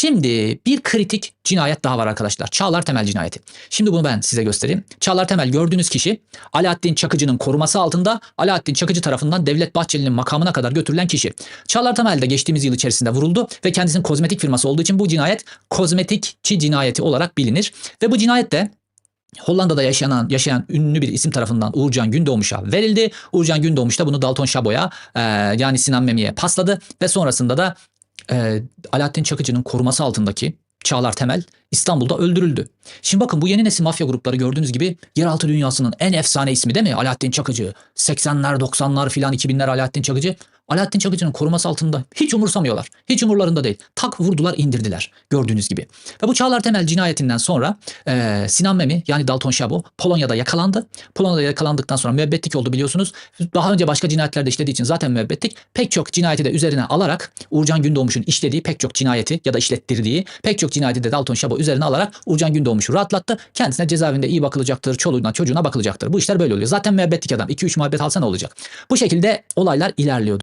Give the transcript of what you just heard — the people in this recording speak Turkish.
Şimdi bir kritik cinayet daha var arkadaşlar. Çağlar Temel cinayeti. Şimdi bunu ben size göstereyim. Çağlar Temel gördüğünüz kişi Alaaddin Çakıcı'nın koruması altında Alaaddin Çakıcı tarafından Devlet Bahçeli'nin makamına kadar götürülen kişi. Çağlar Temel de geçtiğimiz yıl içerisinde vuruldu ve kendisinin kozmetik firması olduğu için bu cinayet kozmetikçi cinayeti olarak bilinir. Ve bu cinayet de Hollanda'da yaşayan yaşayan ünlü bir isim tarafından Uğurcan Gündoğmuş'a verildi. Uğurcan Gündoğmuş da bunu Dalton Şabo'ya e, yani Sinan Memi'ye pasladı ve sonrasında da e, Alaaddin Çakıcı'nın koruması altındaki Çağlar Temel İstanbul'da öldürüldü. Şimdi bakın bu yeni nesil mafya grupları gördüğünüz gibi yeraltı dünyasının en efsane ismi değil mi? Alaaddin Çakıcı. 80'ler 90'lar filan 2000'ler Alaaddin Çakıcı. Alaaddin Çakıcı'nın koruması altında hiç umursamıyorlar. Hiç umurlarında değil. Tak vurdular indirdiler gördüğünüz gibi. Ve bu Çağlar Temel cinayetinden sonra e, Sinan Memi yani Dalton Şabo Polonya'da yakalandı. Polonya'da yakalandıktan sonra müebbetlik oldu biliyorsunuz. Daha önce başka cinayetlerde işlediği için zaten müebbetlik. Pek çok cinayeti de üzerine alarak Uğurcan Gündoğmuş'un işlediği pek çok cinayeti ya da işlettirdiği pek çok cinayeti de Dalton Şabo üzerine alarak Uğurcan Gündoğmuş'u rahatlattı. Kendisine cezaevinde iyi bakılacaktır. Çoluğuna çocuğuna bakılacaktır. Bu işler böyle oluyor. Zaten müebbetlik adam. 2-3 muhabbet alsa ne olacak? Bu şekilde olaylar ilerliyordu.